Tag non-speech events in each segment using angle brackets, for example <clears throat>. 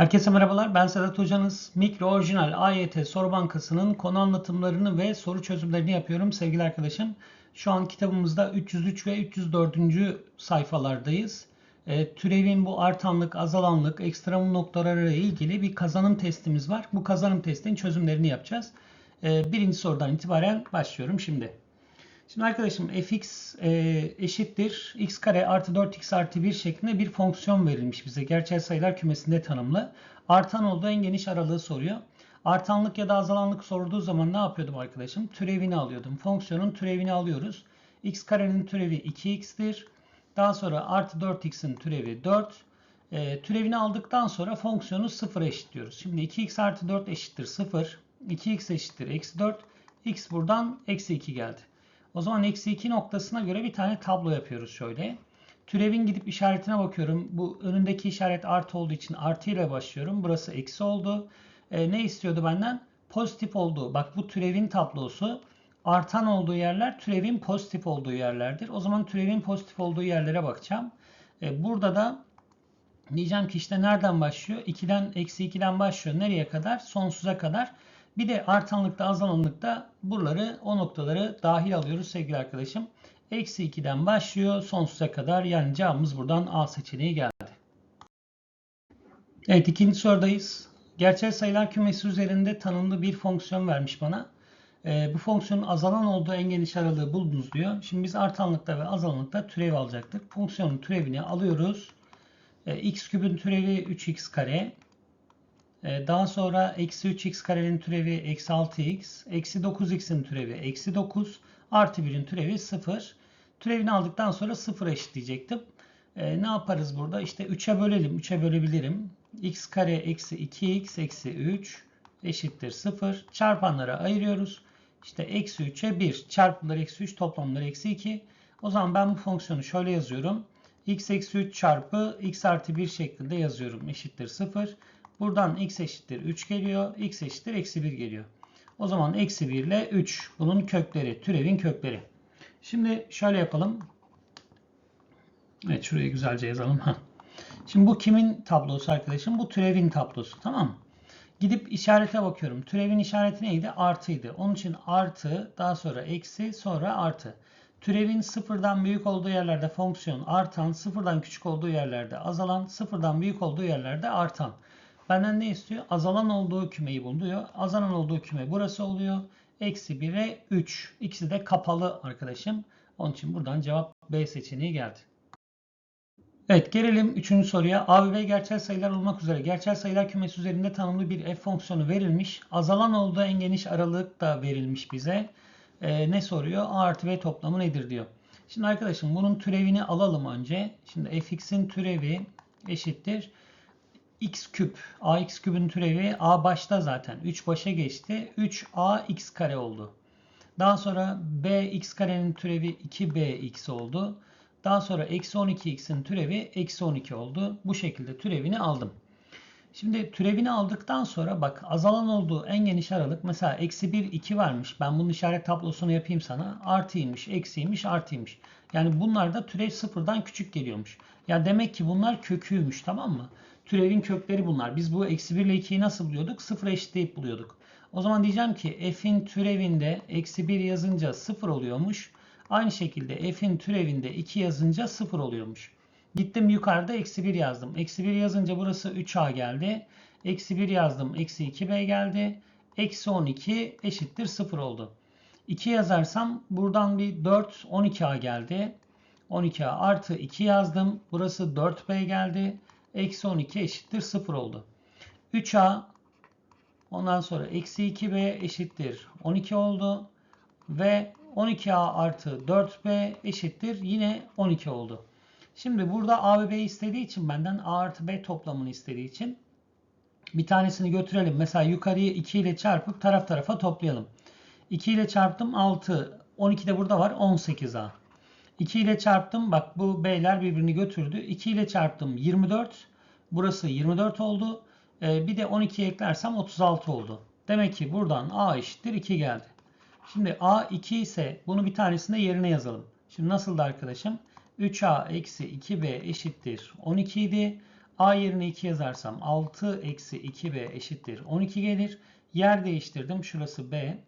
Herkese merhabalar. Ben Sedat Hocanız. Mikro Orijinal AYT Soru Bankası'nın konu anlatımlarını ve soru çözümlerini yapıyorum sevgili arkadaşım. Şu an kitabımızda 303 ve 304. sayfalardayız. E, türevin bu artanlık, azalanlık, ekstremum noktaları ile ilgili bir kazanım testimiz var. Bu kazanım testinin çözümlerini yapacağız. E, birinci sorudan itibaren başlıyorum şimdi. Şimdi arkadaşım fx e, eşittir x kare artı 4x artı 1 şeklinde bir fonksiyon verilmiş bize. Gerçel sayılar kümesinde tanımlı. Artan olduğu en geniş aralığı soruyor. Artanlık ya da azalanlık sorulduğu zaman ne yapıyordum arkadaşım? Türevini alıyordum. Fonksiyonun türevini alıyoruz. x karenin türevi 2x'tir. Daha sonra artı 4x'in türevi 4. E, türevini aldıktan sonra fonksiyonu 0'a eşitliyoruz. Şimdi 2x artı 4 eşittir 0. 2x eşittir eksi 4. x buradan eksi 2 geldi. O zaman eksi 2 noktasına göre bir tane tablo yapıyoruz şöyle. Türevin gidip işaretine bakıyorum. Bu önündeki işaret artı olduğu için artı ile başlıyorum. Burası eksi oldu. E, ne istiyordu benden? Pozitif olduğu. Bak bu türevin tablosu. Artan olduğu yerler türevin pozitif olduğu yerlerdir. O zaman türevin pozitif olduğu yerlere bakacağım. E, burada da diyeceğim ki işte nereden başlıyor? 2'den eksi 2'den başlıyor. Nereye kadar? Sonsuza kadar. Bir de artanlıkta azalanlıkta buraları o noktaları dahil alıyoruz sevgili arkadaşım. Eksi 2'den başlıyor sonsuza kadar yani cevabımız buradan A seçeneği geldi. Evet ikinci sorudayız. Gerçel sayılar kümesi üzerinde tanımlı bir fonksiyon vermiş bana. E, bu fonksiyonun azalan olduğu en geniş aralığı buldunuz diyor. Şimdi biz artanlıkta ve azalanlıkta türev alacaktık. Fonksiyonun türevini alıyoruz. E, x küpün türevi 3x kare. Ee, daha sonra eksi 3x karenin türevi eksi 6x, eksi 9x'in türevi eksi 9, artı 1'in türevi 0. Türevini aldıktan sonra 0 eşitleyecektim. Ee, ne yaparız burada? İşte 3'e bölelim. 3'e bölebilirim. x kare eksi 2x eksi 3 eşittir 0. Çarpanlara ayırıyoruz. İşte eksi 3'e 1. Çarpımları eksi 3 toplamları eksi 2. O zaman ben bu fonksiyonu şöyle yazıyorum. x eksi 3 çarpı x artı 1 şeklinde yazıyorum. Eşittir 0. Buradan x eşittir 3 geliyor. x eşittir eksi 1 geliyor. O zaman eksi 1 ile 3 bunun kökleri. Türevin kökleri. Şimdi şöyle yapalım. Evet şurayı güzelce yazalım. <laughs> Şimdi bu kimin tablosu arkadaşım? Bu türevin tablosu. Tamam mı? Gidip işarete bakıyorum. Türevin işareti neydi? Artıydı. Onun için artı, daha sonra eksi, sonra artı. Türevin sıfırdan büyük olduğu yerlerde fonksiyon artan, sıfırdan küçük olduğu yerlerde azalan, sıfırdan büyük olduğu yerlerde artan. Benden ne istiyor? Azalan olduğu kümeyi bul diyor. Azalan olduğu küme burası oluyor. Eksi 1'e 3. İkisi de kapalı arkadaşım. Onun için buradan cevap B seçeneği geldi. Evet gelelim 3. soruya. A ve B gerçel sayılar olmak üzere gerçel sayılar kümesi üzerinde tanımlı bir f fonksiyonu verilmiş. Azalan olduğu en geniş aralık da verilmiş bize. Ee, ne soruyor? A artı B toplamı nedir diyor. Şimdi arkadaşım bunun türevini alalım önce. Şimdi fx'in türevi eşittir x küp. ax küpün türevi a başta zaten. 3 başa geçti. 3ax kare oldu. Daha sonra bx karenin türevi 2bx oldu. Daha sonra eksi 12x'in türevi eksi 12 oldu. Bu şekilde türevini aldım. Şimdi türevini aldıktan sonra bak azalan olduğu en geniş aralık mesela eksi 1 2 varmış. Ben bunun işaret tablosunu yapayım sana. Artıymış, eksiymiş, artıymış. Yani bunlar da türev sıfırdan küçük geliyormuş. Ya demek ki bunlar köküymüş tamam mı? Türevin kökleri bunlar. Biz bu eksi 1 ile 2'yi nasıl buluyorduk? 0 eşitleyip buluyorduk. O zaman diyeceğim ki f'in türevinde eksi 1 yazınca 0 oluyormuş. Aynı şekilde f'in türevinde 2 yazınca 0 oluyormuş. Gittim yukarıda eksi 1 yazdım. Eksi 1 yazınca burası 3a geldi. Eksi 1 yazdım. Eksi 2b geldi. Eksi 12 eşittir 0 oldu. 2 yazarsam buradan bir 4 12a geldi. 12a artı 2 yazdım. Burası 4b geldi. Eksi 12 eşittir 0 oldu. 3a ondan sonra eksi 2b eşittir 12 oldu. Ve 12a artı 4b eşittir yine 12 oldu. Şimdi burada a ve b istediği için benden a artı b toplamını istediği için bir tanesini götürelim. Mesela yukarıyı 2 ile çarpıp taraf tarafa toplayalım. 2 ile çarptım 6. 12 de burada var 18a. 2 ile çarptım. Bak bu b'ler birbirini götürdü. 2 ile çarptım 24. Burası 24 oldu. Ee, bir de 12 eklersem 36 oldu. Demek ki buradan a eşittir 2 geldi. Şimdi a 2 ise bunu bir tanesinde yerine yazalım. Şimdi nasıldı arkadaşım? 3a eksi 2b eşittir 12 idi. a yerine 2 yazarsam 6 eksi 2b eşittir 12 gelir. Yer değiştirdim. Şurası b.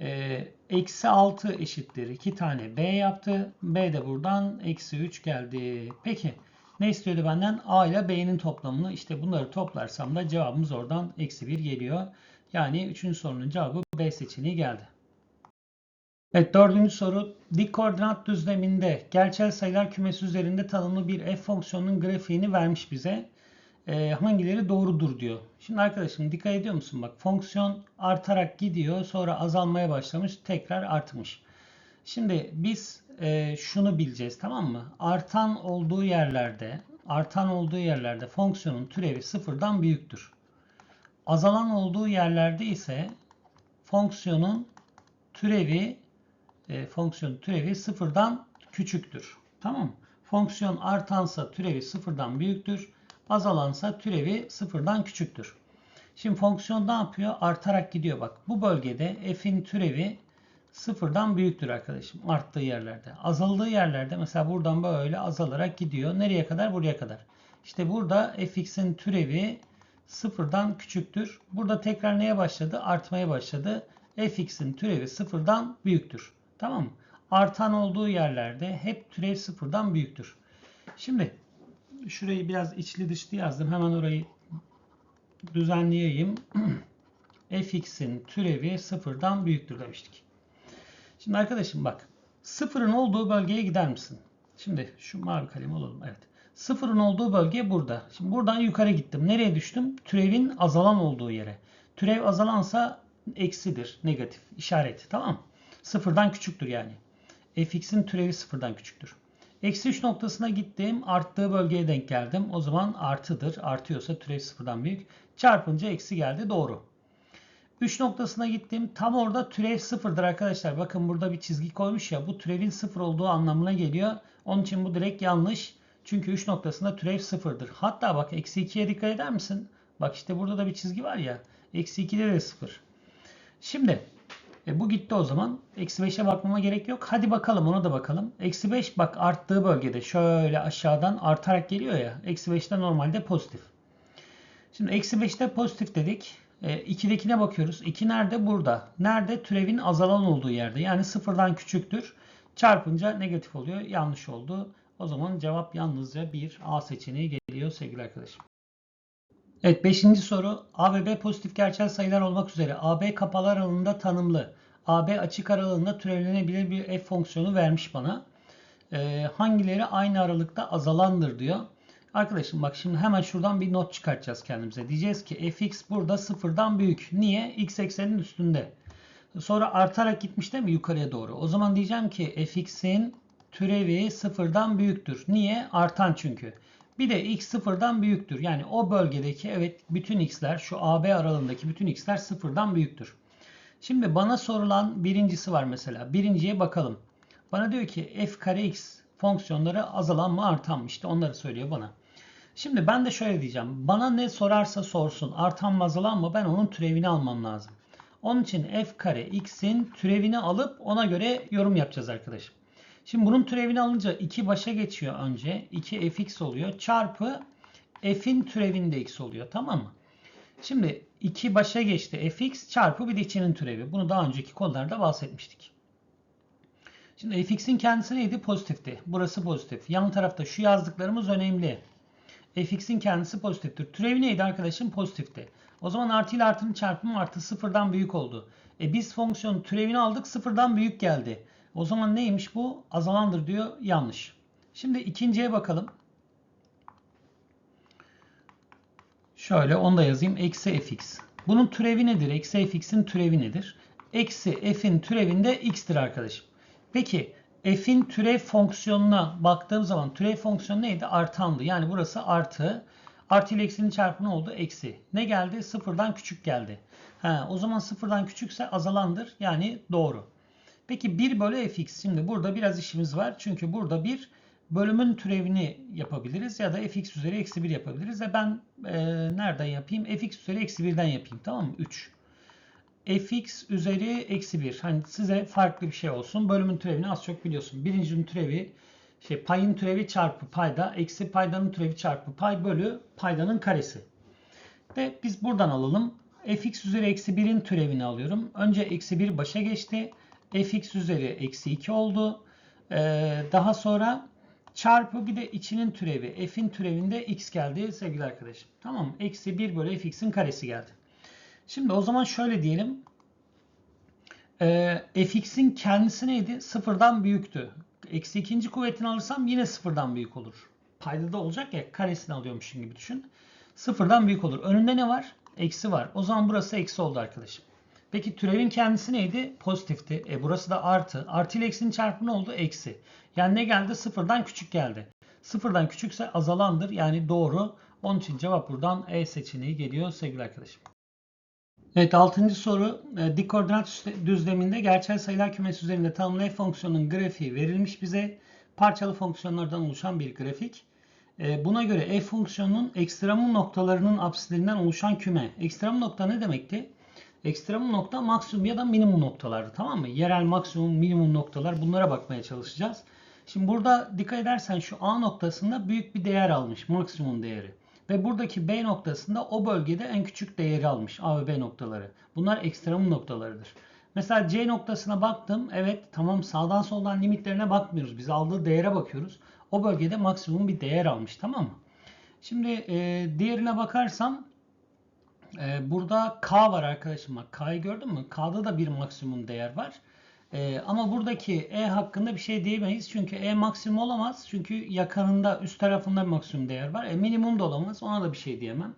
Ee, eksi 6 eşittir 2 tane b yaptı. b de buradan eksi 3 geldi. Peki ne istiyordu benden? a ile b'nin toplamını. İşte bunları toplarsam da cevabımız oradan eksi 1 geliyor. Yani 3. sorunun cevabı b seçeneği geldi. Evet dördüncü soru. Dik koordinat düzleminde gerçel sayılar kümesi üzerinde tanımlı bir f fonksiyonunun grafiğini vermiş bize. Ee, hangileri doğrudur diyor. Şimdi arkadaşım dikkat ediyor musun? Bak fonksiyon artarak gidiyor sonra azalmaya başlamış tekrar artmış. Şimdi biz e, şunu bileceğiz tamam mı? Artan olduğu yerlerde artan olduğu yerlerde fonksiyonun türevi sıfırdan büyüktür. Azalan olduğu yerlerde ise fonksiyonun türevi e, fonksiyon türevi sıfırdan küçüktür. Tamam mı? Fonksiyon artansa türevi sıfırdan büyüktür. Azalansa türevi sıfırdan küçüktür. Şimdi fonksiyon ne yapıyor? Artarak gidiyor bak. Bu bölgede f'in türevi sıfırdan büyüktür arkadaşım. Arttığı yerlerde. Azaldığı yerlerde mesela buradan böyle azalarak gidiyor. Nereye kadar? Buraya kadar. İşte burada fx'in türevi sıfırdan küçüktür. Burada tekrar neye başladı? Artmaya başladı. fx'in türevi sıfırdan büyüktür. Tamam mı? Artan olduğu yerlerde hep türev sıfırdan büyüktür. Şimdi şurayı biraz içli dışlı yazdım. Hemen orayı düzenleyeyim. <clears throat> fx'in türevi sıfırdan büyüktür demiştik. Şimdi arkadaşım bak. Sıfırın olduğu bölgeye gider misin? Şimdi şu mavi kalem alalım. Evet. Sıfırın olduğu bölge burada. Şimdi buradan yukarı gittim. Nereye düştüm? Türevin azalan olduğu yere. Türev azalansa eksidir. Negatif. işareti. Tamam? Sıfırdan küçüktür yani. fx'in türevi sıfırdan küçüktür. Eksi 3 noktasına gittim. Arttığı bölgeye denk geldim. O zaman artıdır. Artıyorsa türev sıfırdan büyük. Çarpınca eksi geldi. Doğru. 3 noktasına gittim. Tam orada türev sıfırdır arkadaşlar. Bakın burada bir çizgi koymuş ya. Bu türevin sıfır olduğu anlamına geliyor. Onun için bu direkt yanlış. Çünkü 3 noktasında türev sıfırdır. Hatta bak eksi 2'ye dikkat eder misin? Bak işte burada da bir çizgi var ya. Eksi 2'de de sıfır. Şimdi e bu gitti o zaman. Eksi 5'e bakmama gerek yok. Hadi bakalım ona da bakalım. Eksi 5 bak arttığı bölgede şöyle aşağıdan artarak geliyor ya. Eksi 5'te normalde pozitif. Şimdi eksi 5'te pozitif dedik. E, 2'dekine bakıyoruz. 2 nerede? Burada. Nerede? Türevin azalan olduğu yerde. Yani sıfırdan küçüktür. Çarpınca negatif oluyor. Yanlış oldu. O zaman cevap yalnızca bir A seçeneği geliyor sevgili arkadaşım. Evet 5. soru. A ve B pozitif gerçel sayılar olmak üzere AB kapalı aralığında tanımlı. AB açık aralığında türevlenebilir bir f fonksiyonu vermiş bana. Ee, hangileri aynı aralıkta azalandır diyor. Arkadaşım bak şimdi hemen şuradan bir not çıkartacağız kendimize. Diyeceğiz ki fx burada sıfırdan büyük. Niye? x eksenin üstünde. Sonra artarak gitmiş değil mi yukarıya doğru? O zaman diyeceğim ki fx'in türevi sıfırdan büyüktür. Niye? Artan çünkü. Bir de x sıfırdan büyüktür. Yani o bölgedeki evet bütün x'ler şu AB aralığındaki bütün x'ler sıfırdan büyüktür. Şimdi bana sorulan birincisi var mesela. Birinciye bakalım. Bana diyor ki f kare x fonksiyonları azalan mı artan mı? İşte onları söylüyor bana. Şimdi ben de şöyle diyeceğim. Bana ne sorarsa sorsun artan mı azalan mı ben onun türevini almam lazım. Onun için f kare x'in türevini alıp ona göre yorum yapacağız arkadaşım. Şimdi bunun türevini alınca 2 başa geçiyor önce. 2 fx oluyor. Çarpı f'in türevinde x oluyor. Tamam mı? Şimdi 2 başa geçti fx çarpı bir de içinin türevi. Bunu daha önceki konularda bahsetmiştik. Şimdi fx'in kendisi neydi? Pozitifti. Burası pozitif. Yan tarafta şu yazdıklarımız önemli. fx'in kendisi pozitiftir. Türevi neydi arkadaşım? Pozitifti. O zaman artı ile artının çarpımı artı sıfırdan büyük oldu. E biz fonksiyonun türevini aldık sıfırdan büyük geldi. O zaman neymiş bu? Azalandır diyor. Yanlış. Şimdi ikinciye bakalım. Şöyle onu da yazayım. Eksi fx. Bunun türevi nedir? Eksi fx'in türevi nedir? Eksi f'in türevinde x'tir arkadaşım. Peki f'in türev fonksiyonuna baktığım zaman türev fonksiyonu neydi? Artandı. Yani burası artı. Artı ile eksinin çarpımı oldu? Eksi. Ne geldi? Sıfırdan küçük geldi. Ha, o zaman sıfırdan küçükse azalandır. Yani doğru. Peki 1 bölü fx. Şimdi burada biraz işimiz var. Çünkü burada bir bölümün türevini yapabiliriz ya da fx üzeri eksi 1 yapabiliriz. Ve ben e, nereden yapayım? fx üzeri eksi 1'den yapayım. Tamam mı? 3. fx üzeri eksi 1. Hani size farklı bir şey olsun. Bölümün türevini az çok biliyorsun. Birincinin türevi şey payın türevi çarpı payda eksi paydanın türevi çarpı pay bölü paydanın karesi. Ve biz buradan alalım. fx üzeri eksi 1'in türevini alıyorum. Önce eksi 1 başa geçti. Fx üzeri eksi 2 oldu. Ee, daha sonra çarpı bir de içinin türevi. f'in türevinde x geldi sevgili arkadaşım. Tamam? Eksi 1 bölü fx'in karesi geldi. Şimdi o zaman şöyle diyelim. Ee, fx'in kendisi neydi? Sıfırdan büyüktü. Eksi ikinci kuvvetini alırsam yine sıfırdan büyük olur. Payda da olacak ya karesini alıyormuşum gibi düşün. Sıfırdan büyük olur. Önünde ne var? Eksi var. O zaman burası eksi oldu arkadaşım. Peki türevin kendisi neydi? Pozitifti. E burası da artı. Artı ile eksinin çarpımı ne oldu? Eksi. Yani ne geldi? Sıfırdan küçük geldi. Sıfırdan küçükse azalandır. Yani doğru. Onun için cevap buradan E seçeneği geliyor sevgili arkadaşım. Evet 6. soru e, dik koordinat düzleminde gerçel sayılar kümesi üzerinde tanımlı f fonksiyonunun grafiği verilmiş bize. Parçalı fonksiyonlardan oluşan bir grafik. E, buna göre f fonksiyonunun ekstremum noktalarının apsislerinden oluşan küme. Ekstremum nokta ne demekti? Ekstremum nokta maksimum ya da minimum noktalardı tamam mı? Yerel maksimum minimum noktalar bunlara bakmaya çalışacağız. Şimdi burada dikkat edersen şu A noktasında büyük bir değer almış maksimum değeri. Ve buradaki B noktasında o bölgede en küçük değeri almış A ve B noktaları. Bunlar ekstremum noktalarıdır. Mesela C noktasına baktım. Evet tamam sağdan soldan limitlerine bakmıyoruz. Biz aldığı değere bakıyoruz. O bölgede maksimum bir değer almış tamam mı? Şimdi e, diğerine bakarsam e, burada K var arkadaşım. Bak K'yı gördün mü? K'da da bir maksimum değer var. E, ama buradaki E hakkında bir şey diyemeyiz. Çünkü E maksimum olamaz. Çünkü yakınında üst tarafında bir maksimum değer var. E minimum da olamaz. Ona da bir şey diyemem.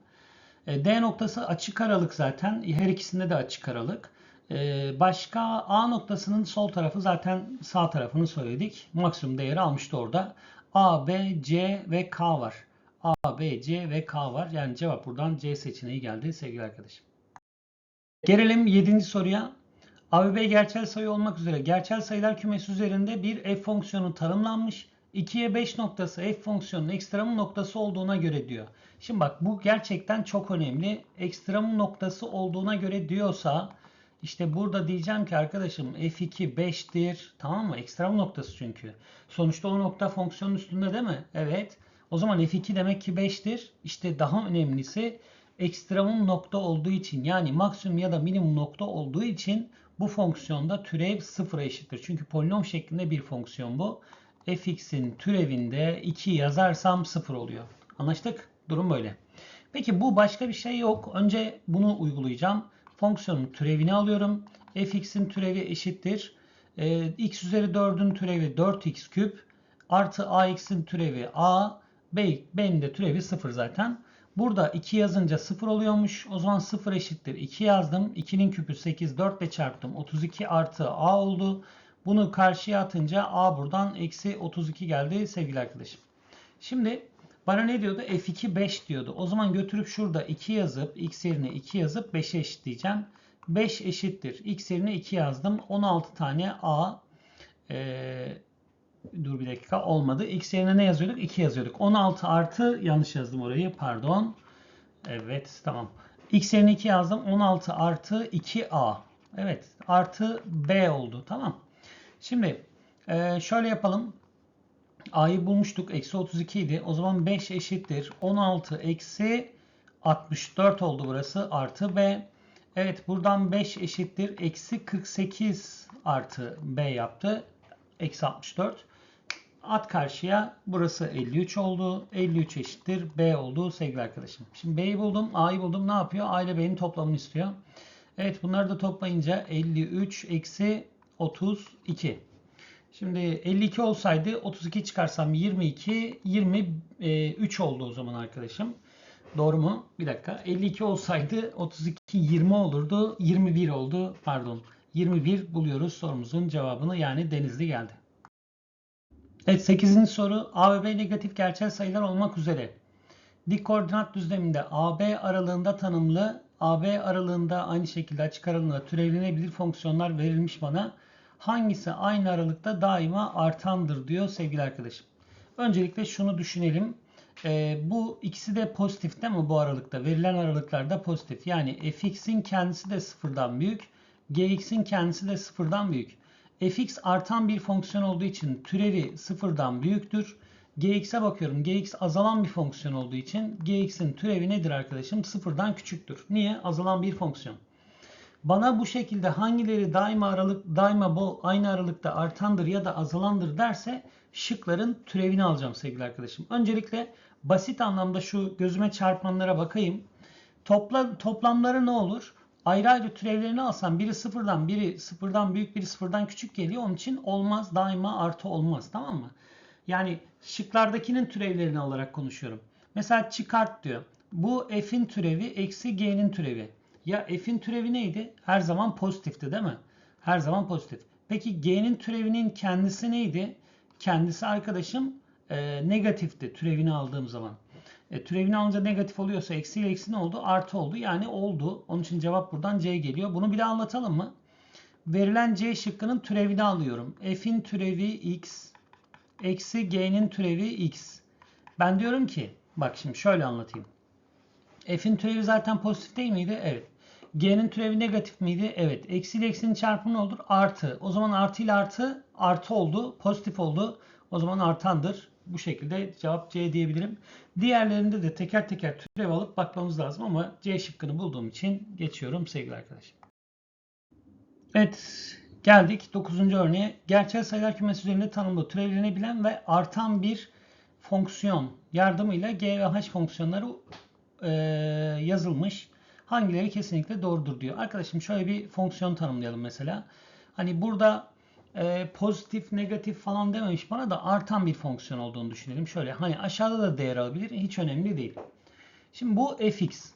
E, D noktası açık aralık zaten. Her ikisinde de açık aralık. E, başka A noktasının sol tarafı zaten sağ tarafını söyledik. Maksimum değeri almıştı orada. A, B, C ve K var. A, B, C ve K var. Yani cevap buradan C seçeneği geldi sevgili arkadaşım. Gelelim 7. soruya. A ve B gerçel sayı olmak üzere gerçel sayılar kümesi üzerinde bir f fonksiyonu tanımlanmış. 2'ye 5 noktası f fonksiyonunun ekstremum noktası olduğuna göre diyor. Şimdi bak bu gerçekten çok önemli. Ekstremum noktası olduğuna göre diyorsa işte burada diyeceğim ki arkadaşım f2 5'tir. Tamam mı? Ekstremum noktası çünkü. Sonuçta o nokta fonksiyonun üstünde değil mi? Evet. O zaman f2 demek ki 5'tir. İşte daha önemlisi ekstremum nokta olduğu için yani maksimum ya da minimum nokta olduğu için bu fonksiyonda türev sıfıra eşittir. Çünkü polinom şeklinde bir fonksiyon bu. fx'in türevinde 2 yazarsam 0 oluyor. Anlaştık? Durum böyle. Peki bu başka bir şey yok. Önce bunu uygulayacağım. Fonksiyonun türevini alıyorum. fx'in türevi eşittir. Ee, x üzeri 4'ün türevi 4x küp artı ax'in türevi a. B'nin de türevi 0 zaten. Burada 2 yazınca 0 oluyormuş. O zaman 0 eşittir 2 yazdım. 2'nin küpü 8 4 ile çarptım. 32 artı a oldu. Bunu karşıya atınca a buradan eksi 32 geldi sevgili arkadaşım. Şimdi bana ne diyordu? f2 5 diyordu. O zaman götürüp şurada 2 yazıp x yerine 2 yazıp 5'e eşitleyeceğim. 5 eşittir. x yerine 2 yazdım. 16 tane a ee, dur bir dakika olmadı. X yerine ne yazıyorduk? 2 yazıyorduk. 16 artı yanlış yazdım orayı. Pardon. Evet tamam. X yerine 2 yazdım. 16 artı 2A. Evet. Artı B oldu. Tamam. Şimdi e, şöyle yapalım. A'yı bulmuştuk. Eksi 32 idi. O zaman 5 eşittir. 16 eksi 64 oldu burası. Artı B. Evet buradan 5 eşittir. Eksi 48 artı B yaptı. Eksi 64. At karşıya. Burası 53 oldu. 53 eşittir. B oldu sevgili arkadaşım. Şimdi B'yi buldum. A'yı buldum. Ne yapıyor? A ile B'nin toplamını istiyor. Evet bunları da toplayınca 53 eksi 32. Şimdi 52 olsaydı 32 çıkarsam 22 23 oldu o zaman arkadaşım. Doğru mu? Bir dakika. 52 olsaydı 32 20 olurdu. 21 oldu. Pardon. 21 buluyoruz sorumuzun cevabını. Yani Denizli geldi. Evet 8. soru A ve B negatif gerçel sayılar olmak üzere dik koordinat düzleminde AB aralığında tanımlı AB aralığında aynı şekilde açık aralığında türevlenebilir fonksiyonlar verilmiş bana. Hangisi aynı aralıkta daima artandır diyor sevgili arkadaşım. Öncelikle şunu düşünelim. Ee, bu ikisi de pozitif değil mi bu aralıkta? Verilen aralıklarda pozitif. Yani fx'in kendisi de sıfırdan büyük. gx'in kendisi de sıfırdan büyük. Fx artan bir fonksiyon olduğu için türevi sıfırdan büyüktür. gx'e bakıyorum. gx azalan bir fonksiyon olduğu için gx'in türevi nedir arkadaşım? Sıfırdan küçüktür. Niye? Azalan bir fonksiyon. Bana bu şekilde hangileri daima aralık daima bu aynı aralıkta artandır ya da azalandır derse şıkların türevini alacağım sevgili arkadaşım. Öncelikle basit anlamda şu gözüme çarpanlara bakayım. Topla, toplamları ne olur? Ayrı ayrı türevlerini alsam biri sıfırdan biri sıfırdan büyük biri sıfırdan küçük geliyor. Onun için olmaz daima artı olmaz tamam mı? Yani şıklardakinin türevlerini alarak konuşuyorum. Mesela çıkart diyor. Bu f'in türevi eksi g'nin türevi. Ya f'in türevi neydi? Her zaman pozitifti değil mi? Her zaman pozitif. Peki g'nin türevinin kendisi neydi? Kendisi arkadaşım e, negatifti türevini aldığım zaman. E, türevini alınca negatif oluyorsa eksi eksi ne oldu? Artı oldu. Yani oldu. Onun için cevap buradan C geliyor. Bunu bir daha anlatalım mı? Verilen C şıkkının türevini alıyorum. F'in türevi x eksi g'nin türevi x. Ben diyorum ki bak şimdi şöyle anlatayım. F'in türevi zaten pozitif değil miydi? Evet. G'nin türevi negatif miydi? Evet. Eksi ile eksinin çarpımı ne olur? Artı. O zaman artı ile artı artı oldu. Pozitif oldu. O zaman artandır. Bu şekilde cevap C diyebilirim. Diğerlerinde de teker teker türev alıp bakmamız lazım ama C şıkkını bulduğum için geçiyorum sevgili arkadaşlar. Evet. Geldik 9. örneğe. Gerçel sayılar kümesi üzerinde tanımlı türevlenebilen ve artan bir fonksiyon yardımıyla G ve H fonksiyonları e, yazılmış. Hangileri kesinlikle doğrudur diyor. Arkadaşım şöyle bir fonksiyon tanımlayalım mesela. Hani burada e, pozitif, negatif falan dememiş bana da artan bir fonksiyon olduğunu düşünelim. Şöyle hani aşağıda da değer alabilir. Hiç önemli değil. Şimdi bu fx.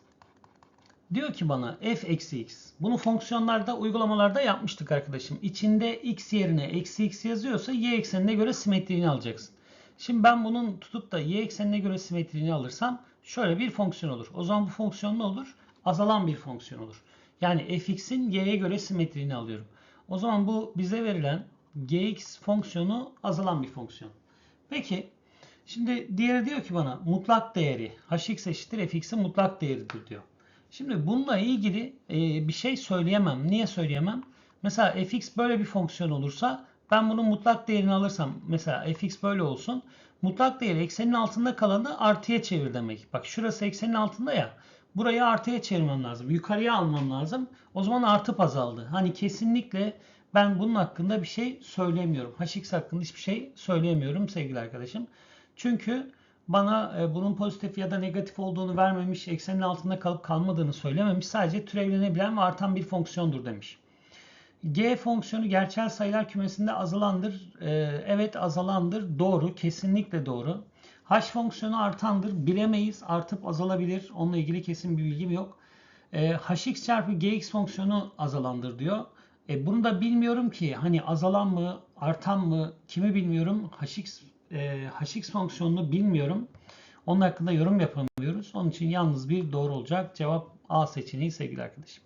Diyor ki bana f eksi x. Bunu fonksiyonlarda, uygulamalarda yapmıştık arkadaşım. İçinde x yerine eksi x yazıyorsa y eksenine göre simetriğini alacaksın. Şimdi ben bunun tutup da y eksenine göre simetriğini alırsam şöyle bir fonksiyon olur. O zaman bu fonksiyon ne olur? Azalan bir fonksiyon olur. Yani fx'in y'ye göre simetriğini alıyorum. O zaman bu bize verilen gx fonksiyonu azalan bir fonksiyon. Peki şimdi diğeri diyor ki bana mutlak değeri hx eşittir fx'in mutlak değeridir diyor. Şimdi bununla ilgili e, bir şey söyleyemem. Niye söyleyemem? Mesela fx böyle bir fonksiyon olursa ben bunun mutlak değerini alırsam mesela fx böyle olsun. Mutlak değeri eksenin altında kalanı artıya çevir demek. Bak şurası eksenin altında ya. Burayı artıya çevirmem lazım. Yukarıya almam lazım. O zaman artıp azaldı. Hani kesinlikle ben bunun hakkında bir şey söylemiyorum. hx hakkında hiçbir şey söyleyemiyorum sevgili arkadaşım. Çünkü bana e, bunun pozitif ya da negatif olduğunu vermemiş, eksenin altında kalıp kalmadığını söylememiş. Sadece türevlenebilen ve artan bir fonksiyondur demiş. G fonksiyonu gerçel sayılar kümesinde azalandır. Ee, evet azalandır. Doğru. Kesinlikle doğru. H fonksiyonu artandır. Bilemeyiz. Artıp azalabilir. Onunla ilgili kesin bir bilgim yok. Ee, hx çarpı gx fonksiyonu azalandır diyor. E, bunu da bilmiyorum ki. Hani azalan mı, artan mı, kimi bilmiyorum. hx, e, hx fonksiyonunu bilmiyorum. Onun hakkında yorum yapamıyoruz. Onun için yalnız bir doğru olacak. Cevap A seçeneği sevgili arkadaşım.